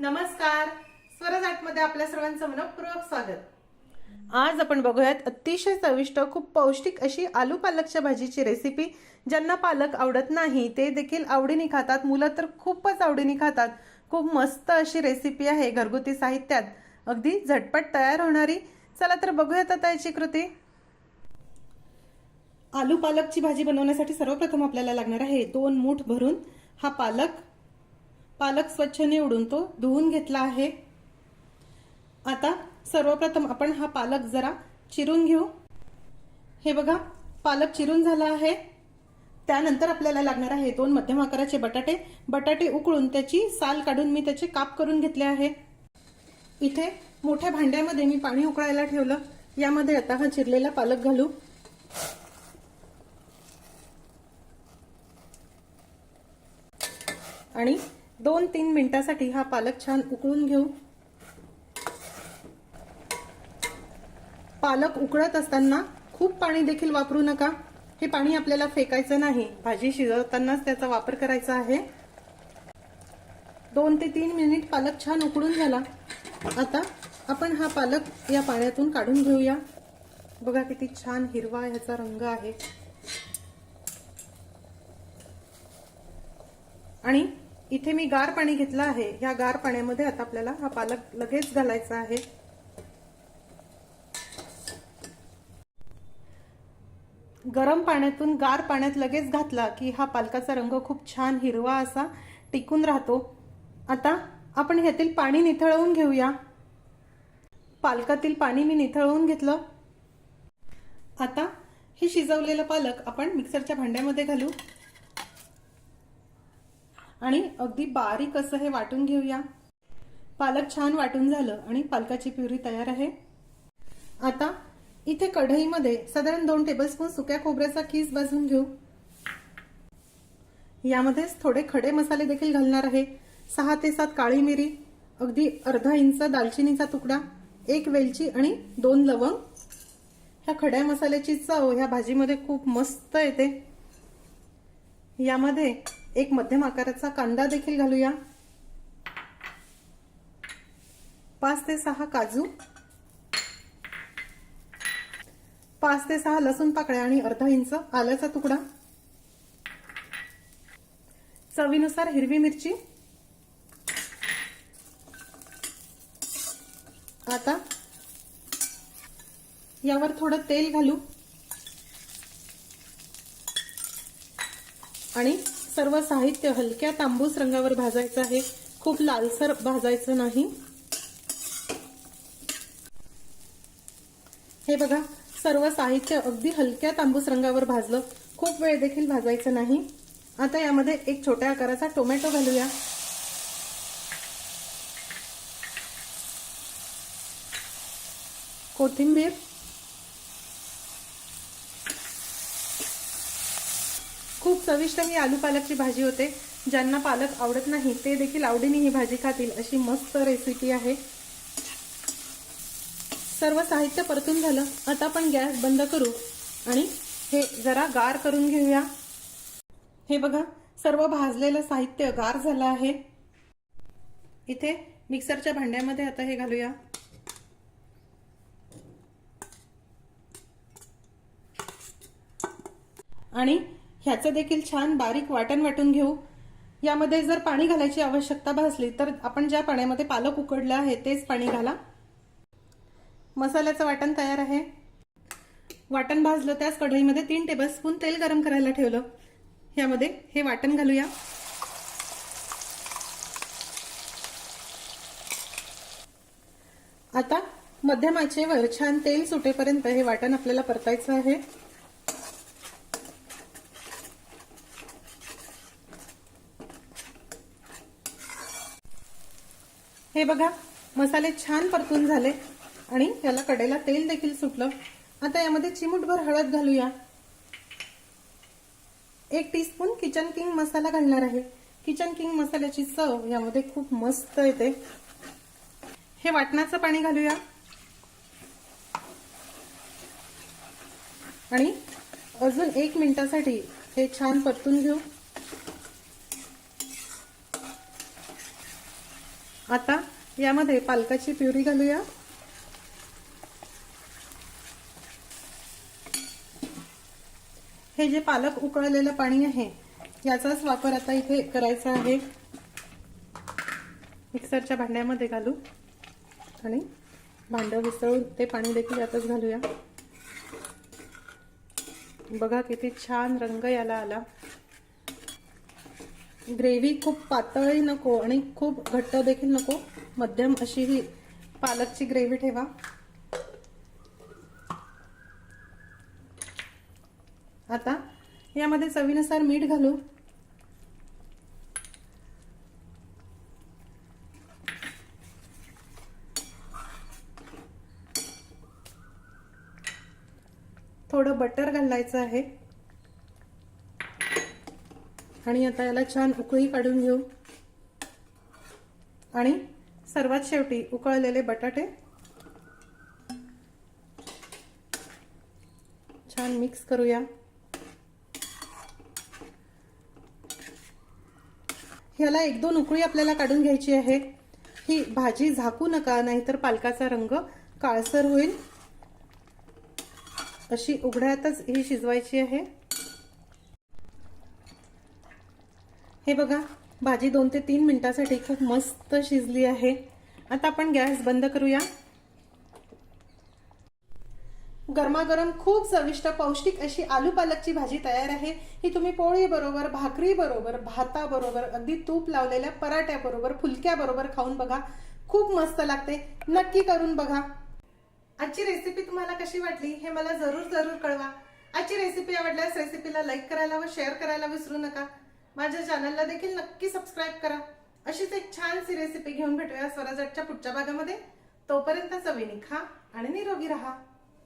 नमस्कार. स्वरजाटमध्ये आपल्या सर्वांचं मनपूर्वक स्वागत. आज आपण बघूयात अतिशय चविष्ट खूप पौष्टिक अशी आलू पालकच्या भाजीची रेसिपी ज्यांना पालक आवडत नाही ते देखील आवडीने खातात. मुलं तर खूपच आवडीने खातात. खूप मस्त अशी रेसिपी आहे घरगुती साहित्यात. अगदी झटपट तयार होणारी. चला तर बघूयात आता याची कृती. आलू पालकची भाजी बनवण्यासाठी सर्वप्रथम आपल्याला लागणार आहे दोन मूठ भरून हा पालक पालक स्वच्छ निवडून तो धुवून घेतला आहे. आता सर्वप्रथम आपण हा पालक जरा चिरून घेऊ. हे बघा पालक चिरून झाला आहे. त्यानंतर आपल्याला लागणार आहे दोन मध्यम आकाराचे बटाटे. बटाटे उकळून त्याची साल काढून मी त्याचे काप करून घेतले आहे. इथे मोठ्या भांड्यामध्ये मी पाणी उकळायला ठेवलं. यामध्ये आता हा चिरलेला पालक घालू. आणि दोन तीन मिनिटासाठी हा पालक छान उकळून घेऊ. पालक उकळत असताना खूप पाणी देखील वापरू नका. हे पाणी आपल्याला फेकायचं नाही. भाजी शिजवतानाच त्याचा वापर करायचा आहे. दोन ते तीन मिनिट पालक छान उकळून झाला. आता आपण हा पालक या पाण्यातून काढून घेऊया. बघा किती छान हिरवा ह्याचा रंग आहे. आणि इथे मी गार पाणी घेतलं आहे. ह्या गार पाण्यामध्ये आता आपल्याला हा पालक लगेच घालायचा आहे. गरम पाण्यातून गार पाण्यात लगेच घातला की हा पालकाचा रंग खूप छान हिरवा असा टिकून राहतो. आता आपण ह्यातील पाणी निथळवून घेऊया. पालकातील पाणी मी निथळवून घेतलं. आता हे शिजवलेलं पालक आपण मिक्सरच्या भांड्यामध्ये घालू. आणि अगदी बारीक असं हे वाटून घेऊया. पालक छान वाटून झालं आणि पालकाची प्युरी तयार आहे. आता इथे कढईमध्ये साधारण दोन टेबलस्पून सुक्या खोबऱ्याचा किस भाजून घेऊ. यामध्येच थोडे खडे मसाले देखील घालणार आहे. सहा ते सात काळी मिरी अगदी अर्धा इंच दालचिनीचा तुकडा एक वेलची आणि दोन लवंग. ह्या खड्या मसाल्याची चव ह्या भाजीमध्ये खूप मस्त येते. यामध्ये एक मध्यम आकाराचा कांदा देखील घालूया. पाच ते सहा काजू. पाच ते सहा लसूण पाकळ्या आणि अर्धा इंच आल्याचा तुकडा. चवीनुसार हिरवी मिरची. आता यावर थोडं तेल घालू. आणि सर्व साहित्य हलक्या तांबूस रंगावर भाजायचं आहे. खूप लालसर भाजायचं नाही. हे बघा सर्व साहित्य अगदी हलक्या तांबूस रंगावर भाजलं. खूप वेळ देखील भाजायचं नाही. आता यामध्ये एक छोट्या आकाराचा टोमॅटो घालूया. कोथिंबीर खूप चविष्ट ही आलू पालकची भाजी होते. ज्यांना पालक आवडत नाही ते देखील आवडीने ही भाजी खातील अशी मस्त रेसिपी आहे. सर्व साहित्य परतून झालं. आता आपण गॅस बंद करू आणि हे जरा गार करून घेऊया. हे बघा सर्व भाजलेलं साहित्य गार झालं आहे. इथे मिक्सरच्या भांड्यामध्ये आता हे घालूया. आणि ह्याचं देखील छान बारीक वाटण वाटून घेऊ. यामध्ये जर पाणी घालायची आवश्यकता भासली तर आपण ज्या पाण्यामध्ये पालक उकडलं आहे तेच पाणी घाला. मसाल्याचं वाटण तयार आहे. वाटण भाजलं त्याच कढईमध्ये तीन टेबलस्पून तेल गरम करायला ठेवलं. यामध्ये हे वाटण घालूया. आता मध्यमाचेवर छान तेल सुटेपर्यंत हे वाटण आपल्याला परतायचं आहे. हे बघा मसाले छान परतून झाले आणि याला कडेला तेल देखील सुटलं. आता यामध्ये चिमूटभर हळद घालूया. एक टीस्पून किचन किंग मसाला घालणार आहे. किचन किंग मसाल्याची चव यामध्ये खूप मस्त येते. हे वाटणाचं पाणी घालूया. आणि अजून एक मिनिटासाठी हे छान परतून घेऊ. आता यामध्ये पालकाची प्युरी घालूया. हे जे पालक उकळलेलं पाणी आहे याचाच वापर आता इथे करायचा आहे. मिक्सरच्या भांड्यामध्ये घालू. आणि भांडं विसळून ते पाणी देखील यातच घालूया. बघा किती छान रंग याला आला. ग्रेव्ही खूप पातळही नको आणि खूप घट्ट देखील नको. मध्यम अशी ही पालकची ग्रेव्ही ठेवा. आता यामध्ये चवीनुसार मीठ घालू. थोडं बटर घालायचं आहे. आणि आता याला छान उकळी काढून घेऊ. आणि सर्वात शेवटी उकळलेले बटाटे छान मिक्स करूया. ह्याला एक दोन उकळी आपल्याला काढून घ्यायची आहे. ही भाजी झाकू नका नाहीतर पालकाचा रंग काळसर होईल. अशी उघड्यातच ही शिजवायची आहे. हे बघा भाजी दोन ते तीन मिनिटासाठी खूप मस्त शिजली आहे. आता आपण गॅस बंद करूया. गरमागरम खूप चविष्ट पौष्टिक अशी आलू पालकची भाजी तयार आहे. ही तुम्ही पोळी बरोबर भाकरी बरोबर भाताबरोबर अगदी तूप लावलेल्या पराठ्याबरोबर फुलक्याबरोबर खाऊन बघा. खूप मस्त लागते. नक्की करून बघा. आजची रेसिपी तुम्हाला कशी वाटली हे मला जरूर जरूर कळवा. आजची रेसिपी आवडल्यास रेसिपीला लाईक करायला व शेअर करायला विसरू नका. माझ्या चॅनलला देखील नक्की सबस्क्राईब करा. अशीच एक छानशी रेसिपी घेऊन भेटूया स्वराजच्या पुढच्या भागामध्ये. तोपर्यंत चवीने खा आणि निरोगी राहा.